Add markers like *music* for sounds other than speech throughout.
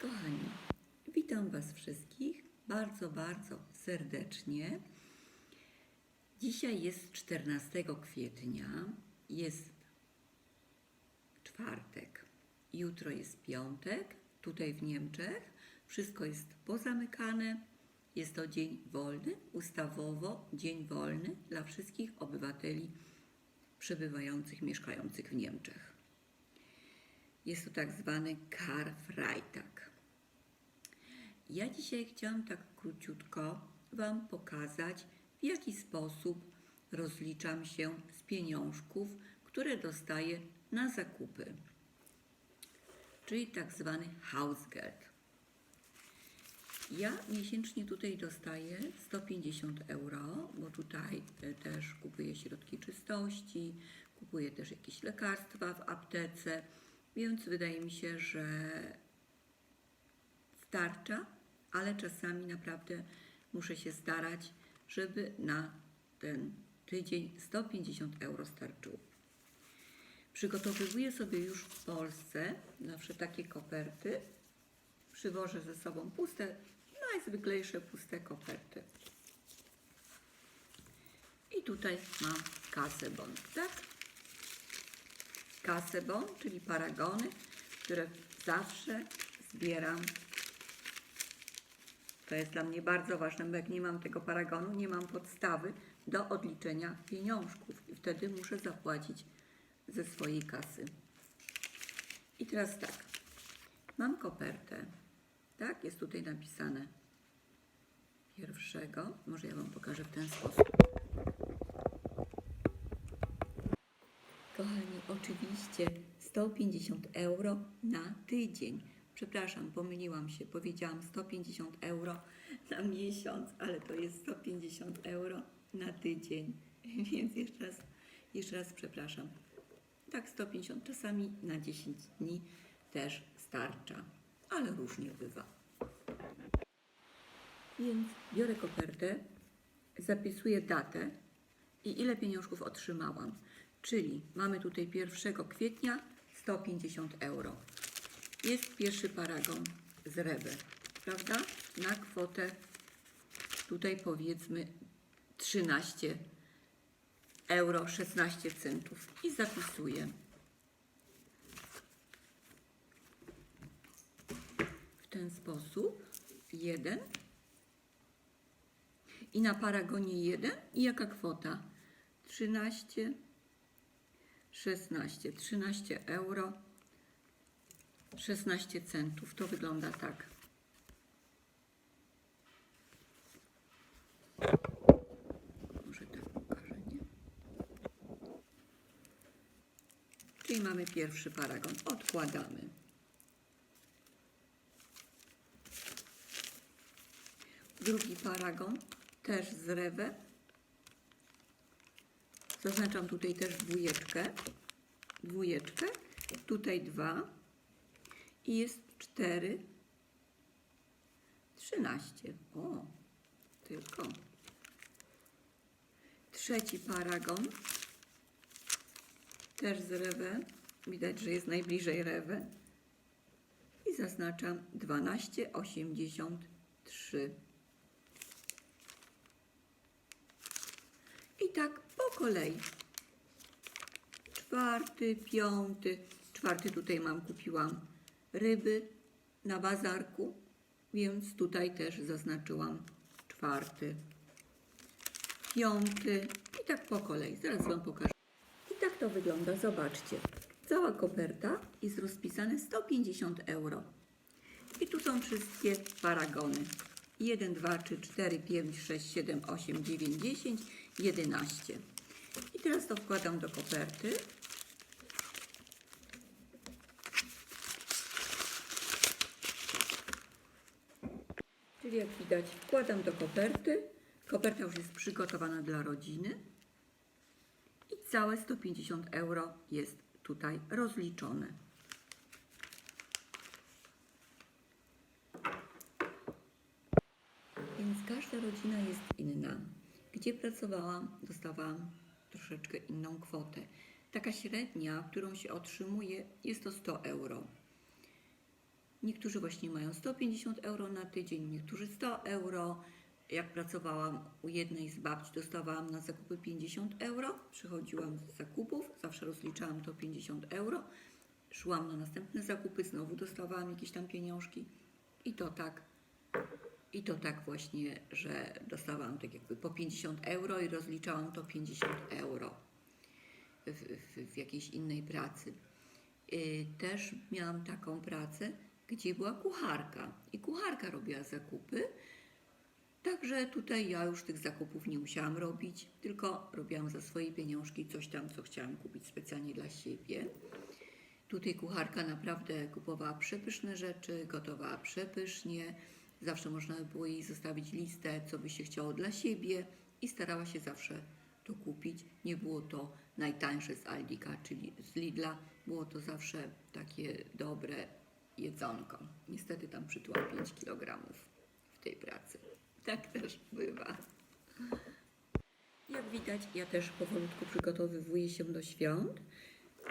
Kochani, witam Was wszystkich bardzo, bardzo serdecznie. Dzisiaj jest 14 kwietnia, jest czwartek, jutro jest piątek, tutaj w Niemczech. Wszystko jest pozamykane. Jest to dzień wolny, ustawowo dzień wolny dla wszystkich obywateli przebywających, mieszkających w Niemczech. Jest to tak zwany Karfreitag. Ja dzisiaj chciałam tak króciutko Wam pokazać, w jaki sposób rozliczam się z pieniążków, które dostaję na zakupy, czyli tak zwany Hausgeld. Ja miesięcznie tutaj dostaję 150 euro, bo tutaj e, też kupuję środki czystości, kupuję też jakieś lekarstwa w aptece, więc wydaje mi się, że starcza, ale czasami naprawdę muszę się starać, żeby na ten tydzień 150 euro starczyło. Przygotowywuję sobie już w Polsce zawsze takie koperty. Przywożę ze sobą puste, najzwyklejsze puste koperty. I tutaj mam kasę bond, tak? Kasę bond, czyli paragony, które zawsze zbieram. To jest dla mnie bardzo ważne, bo jak nie mam tego paragonu, nie mam podstawy do odliczenia pieniążków i wtedy muszę zapłacić ze swojej kasy. I teraz tak, mam kopertę, tak, jest tutaj napisane pierwszego, może ja Wam pokażę w ten sposób. Kochani, oczywiście 150 euro na tydzień. Przepraszam, pomyliłam się, powiedziałam 150 euro na miesiąc, ale to jest 150 euro na tydzień. *laughs* Więc jeszcze raz, jeszcze raz przepraszam. Tak, 150, czasami na 10 dni też starcza, ale różnie bywa. Więc biorę kopertę, zapisuję datę i ile pieniążków otrzymałam. Czyli mamy tutaj 1 kwietnia 150 euro. Jest pierwszy paragon z Rebe, prawda? Na kwotę tutaj powiedzmy 13 euro 16 centów i zapisuję. W ten sposób jeden i na paragonie 1 i jaka kwota? 13 16 13 euro 16 centów. To wygląda tak. Może tak pokażę, nie? Czyli mamy pierwszy paragon. Odkładamy. Drugi paragon też z rewę. Zaznaczam tutaj też dwójeczkę. Dwójeczkę. Tutaj dwa. I jest cztery. Trzynaście. O, tylko. Trzeci paragon. Też z rewę. Widać, że jest najbliżej rewę. I zaznaczam 12,83. I tak po kolei. Czwarty, piąty, czwarty tutaj mam, kupiłam ryby na bazarku, więc tutaj też zaznaczyłam czwarty, piąty i tak po kolei. Zaraz Wam pokażę. I tak to wygląda, zobaczcie. Cała koperta jest rozpisane 150 euro. I tu są wszystkie paragony. 1, 2, 3, 4, 5, 6, 7, 8, 9, 10, 11. I teraz to wkładam do koperty. Czyli jak widać wkładam do koperty. Koperta już jest przygotowana dla rodziny. I całe 150 euro jest tutaj rozliczone. Więc każda rodzina jest inna. Gdzie pracowałam, dostawałam troszeczkę inną kwotę. Taka średnia, którą się otrzymuje, jest to 100 euro. Niektórzy właśnie mają 150 euro na tydzień, niektórzy 100 euro. Jak pracowałam u jednej z babci, dostawałam na zakupy 50 euro. Przychodziłam z zakupów, zawsze rozliczałam to 50 euro. Szłam na następne zakupy, znowu dostawałam jakieś tam pieniążki. I to tak i to tak właśnie, że dostawałam tak jakby po 50 euro i rozliczałam to 50 euro w, w, w jakiejś innej pracy. Y, Też miałam taką pracę, gdzie była kucharka i kucharka robiła zakupy. Także tutaj ja już tych zakupów nie musiałam robić, tylko robiłam za swoje pieniążki coś tam, co chciałam kupić specjalnie dla siebie. Tutaj kucharka naprawdę kupowała przepyszne rzeczy, gotowała przepysznie. Zawsze można było jej zostawić listę, co by się chciało dla siebie i starała się zawsze to kupić. Nie było to najtańsze z Aldika, czyli z Lidla. Było to zawsze takie dobre jedzonko. Niestety tam przytyła 5 kg w tej pracy. Tak też bywa. Jak widać, ja też powolutku przygotowywuję się do świąt.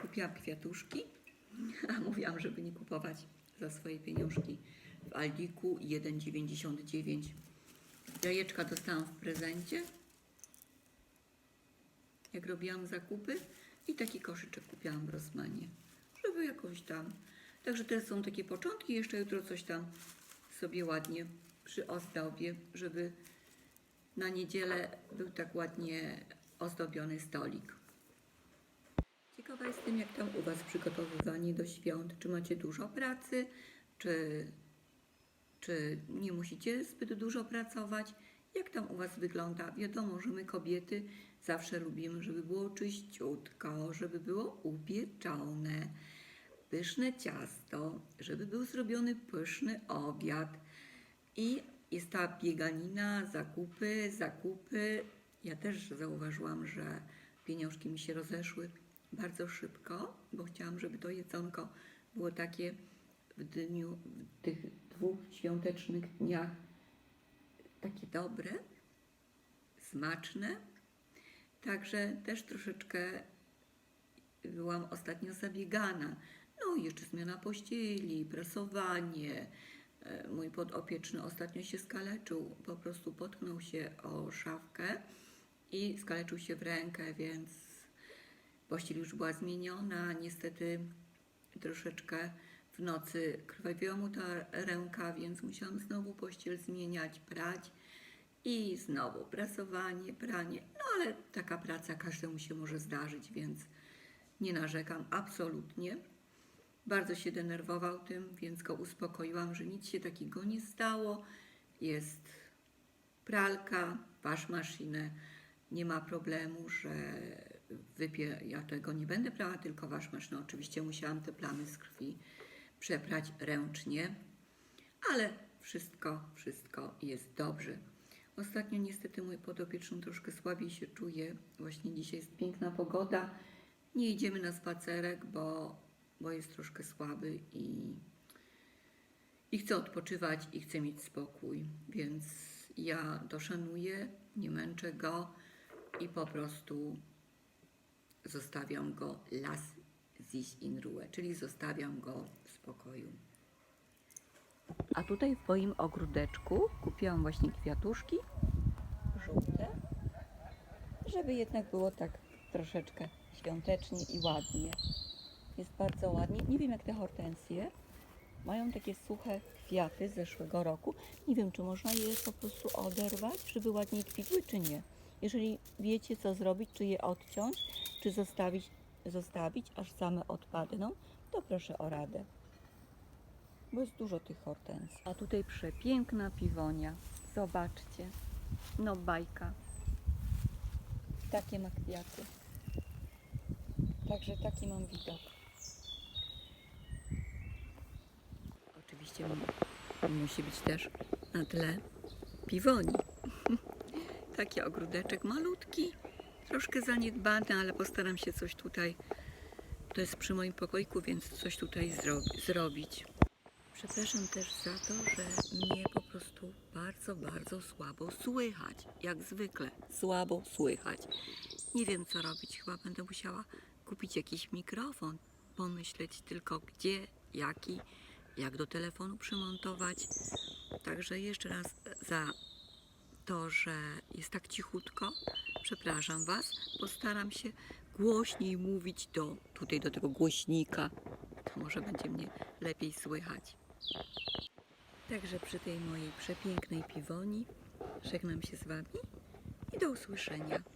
Kupiłam kwiatuszki, *laughs* a mówiłam, żeby nie kupować za swoje pieniążki w Aldiku 1,99. Jajeczka dostałam w prezencie, jak robiłam zakupy i taki koszyczek kupiłam w Rosmanie, żeby jakoś tam. Także to są takie początki, jeszcze jutro coś tam sobie ładnie przyozdobię, żeby na niedzielę był tak ładnie ozdobiony stolik. Ciekawa jestem, jak tam u Was przygotowywanie do świąt. Czy macie dużo pracy, czy, czy nie musicie zbyt dużo pracować? Jak tam u Was wygląda? Wiadomo, że my kobiety zawsze lubimy, żeby było czyściutko, żeby było upieczone, pyszne ciasto, żeby był zrobiony pyszny obiad. I jest ta bieganina, zakupy, zakupy. Ja też zauważyłam, że pieniążki mi się rozeszły bardzo szybko, bo chciałam, żeby to jedzonko było takie w dniu, w tych dwóch świątecznych dniach takie dobre, smaczne. Także też troszeczkę byłam ostatnio zabiegana. No i jeszcze zmiana pościeli, prasowanie. E, Mój podopieczny ostatnio się skaleczył, po prostu potknął się o szafkę i skaleczył się w rękę, więc pościel już była zmieniona. Niestety troszeczkę w nocy krwawiła mu ta ręka, więc musiałam znowu pościel zmieniać, prać i znowu prasowanie, pranie. No ale taka praca każdemu się może zdarzyć, więc nie narzekam absolutnie. Bardzo się denerwował tym, więc go uspokoiłam, że nic się takiego nie stało. Jest pralka, wasz maszynę, nie ma problemu, że wypie, ja tego nie będę prała, tylko wasz maszynę. Oczywiście musiałam te plamy z krwi przeprać ręcznie, ale wszystko, wszystko jest dobrze. Ostatnio niestety mój podopieczny troszkę słabiej się czuje. Właśnie dzisiaj jest piękna pogoda. Nie idziemy na spacerek, bo, bo jest troszkę słaby i, i chce odpoczywać i chce mieć spokój. Więc ja to szanuję, nie męczę go i po prostu zostawiam go las sich in Ruhe, czyli zostawiam go A tutaj w moim ogródeczku kupiłam właśnie kwiatuszki żółte, żeby jednak było tak troszeczkę świątecznie i ładnie. Jest bardzo ładnie. Nie wiem jak te hortensje. Mają takie suche kwiaty z zeszłego roku. Nie wiem, czy można je po prostu oderwać, żeby ładniej kwitły, czy nie. Jeżeli wiecie, co zrobić, czy je odciąć, czy zostawić, zostawić aż same odpadną, to proszę o radę. Bo jest dużo tych hortensji. A tutaj przepiękna piwonia. Zobaczcie. No bajka. Takie ma kwiaty. Także taki mam widok. Oczywiście mu- musi być też na tle piwoni. *laughs* Taki ogródeczek malutki, troszkę zaniedbany, ale postaram się coś tutaj. To jest przy moim pokoiku, więc coś tutaj zro- zrobić. Przepraszam też za to, że mnie po prostu bardzo, bardzo słabo słychać. Jak zwykle, słabo słychać. Nie wiem, co robić. Chyba będę musiała kupić jakiś mikrofon, pomyśleć tylko gdzie, jaki, jak do telefonu przymontować. Także jeszcze raz za to, że jest tak cichutko. Przepraszam Was. Postaram się głośniej mówić do tutaj do tego głośnika. To może będzie mnie lepiej słychać. Także przy tej mojej przepięknej piwoni żegnam się z Wami i do usłyszenia.